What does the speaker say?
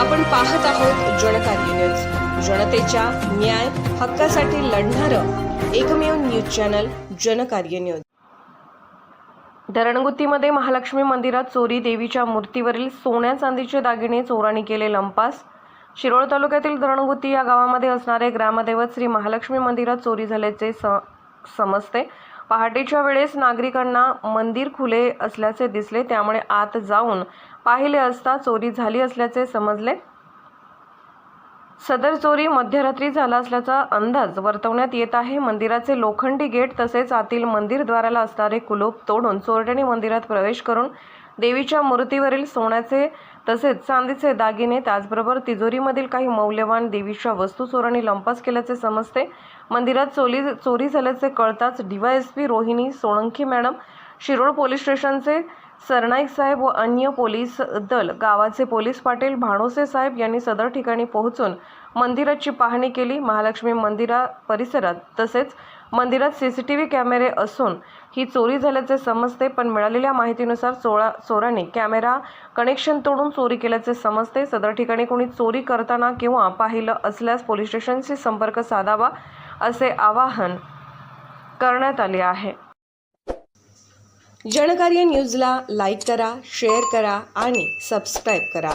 आपण पाहत आहोत जनकार्य न्यूज. जनतेच्या न्याय हक्कासाठी लढणारं एकमेव न्यूज चॅनल जनकार्य न्यूज. धरणगुत्तीमध्ये महालक्ष्मी मंदिरात चोरी देवीच्या मूर्तीवरील सोन्या चांदीचे दागिने चोरांनी केले लंपास. शिरोळ तालुक्यातील धरणगुत्ती या गावामध्ये असणारे ग्रामदैवत श्री महालक्ष्मी मंदिरात चोरी झाल्याचे स समजते. पहाटेच्या वेळेस नागरिकांना मंदिर खुले असल्याचे दिसले त्यामुळे आत जाऊन पाहिले असता चोरी झाली असल्याचे समजले. सदर चोरी मध्यरात्री झाला असल्याचा अंदाज वर्तवण्यात येत आहे. मंदिराचे लोखंडी गेट तसेच आतील मंदिरद्वाराला असणारे कुलूप तोडून चोरट्यांनी मंदिरात प्रवेश करून देवीच्या मूर्तीवरील सोन्याचे तसेच चांदीचे दागिने त्याचबरोबर तिजोरीमधील काही मौल्यवान देवीच्या वस्तू चोरांनी लंपास केल्याचे समजते. मंदिरात चोरी चोरी झाल्याचे कळताच DYSP Rohini Solanki madam Shirol police स्टेशनचे सरनाईक साहेब व अन्य पोलीस दल गावाचे पोलीस पाटील भाणोसे साहेब यांनी सदर ठिकाणी पोहोचून मंदिराची पाहणी केली. महालक्ष्मी मंदिरा परिसरात तसेच मंदिरात सी सी टी व्ही कॅमेरे असून ही चोरी झाल्याचे समजते पण मिळालेल्या माहितीनुसार चोळा चोरांनी कॅमेरा कनेक्शन तोडून चोरी केल्याचे समजते. सदर ठिकाणी कोणी चोरी करताना किंवा पाहिलं असल्यास पोलीस स्टेशनशी संपर्क साधावा असे आवाहन करण्यात आले आहे. जनकार्य न्यूजला लाईक करा शेअर करा आणि सबस्क्राईब करा.